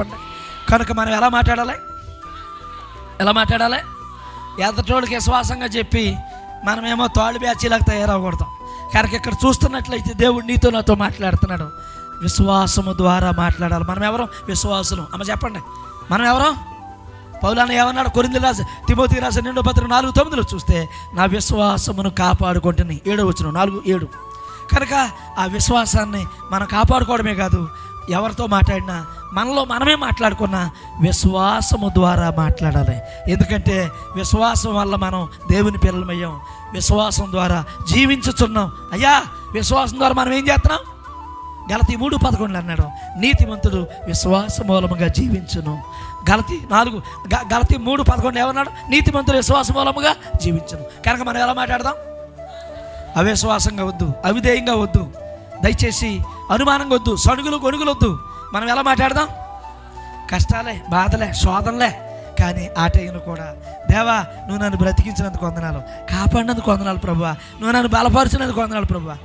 చెప్పండి. కనుక మనం ఎలా మాట్లాడాలి? ఎలా మాట్లాడాలి? ఎదటోళ్ళకి విశ్వాసంగా చెప్పి మనమేమో తాళ్ళు బ్యాచీలకు తయారవకూడదాం కనుక ఇక్కడ చూస్తున్నట్లయితే దేవుడు నీతో నాతో మాట్లాడుతున్నాడు. విశ్వాసము ద్వారా మాట్లాడాలి. మనం ఎవరం? విశ్వాసులు. అమ్మ చెప్పండి. మనం ఎవరం? పౌలాన ఏమన్నాడు? కొరింది రాజు తిమోతి రాసి రెండో పత్రిక నాలుగు తొమ్మిదిలో చూస్తే నా విశ్వాసమును కాపాడుకుంటుని. ఏడో వచ్చిన నాలుగు ఏడు. కనుక ఆ విశ్వాసాన్ని మనం కాపాడుకోవడమే కాదు ఎవరితో మాట్లాడినా మనలో మనమే మాట్లాడుకున్నా విశ్వాసము ద్వారా మాట్లాడాలి. ఎందుకంటే విశ్వాసం వల్ల మనం దేవుని పిల్లలమయ్యాం. విశ్వాసం ద్వారా జీవించుచున్నాం. అయ్యా విశ్వాసం ద్వారా మనం ఏం చేస్తున్నాం? గలతి మూడు పదకొండు అన్నాడు. నీతిమంతుడు విశ్వాస మూలముగా జీవించును. గలతి నాలుగు గ- గలతి మూడు పదకొండు ఏమన్నాడు? నీతిమంతుడు విశ్వాస మూలముగా జీవించును. కనుక మనం ఎలా మాట్లాడదాం? అవిశ్వాసంగా వద్దు అవిధేయంగా వద్దు. దయచేసి అనుమానంగా వద్దు సణుగులు గొడుగులు వద్దు. మనం ఎలా మాట్లాడదాం? కష్టాలే బాధలే శోధనలే. కానీ ఆ టైంలో కూడా దేవా నువ్వు నన్ను బ్రతికించినందుకు వందనాలు. కాపాడినందుకు వందనాలు ప్రభువా. నువ్వు నన్ను బలపరిచినందుకు వందనాలు ప్రభువా.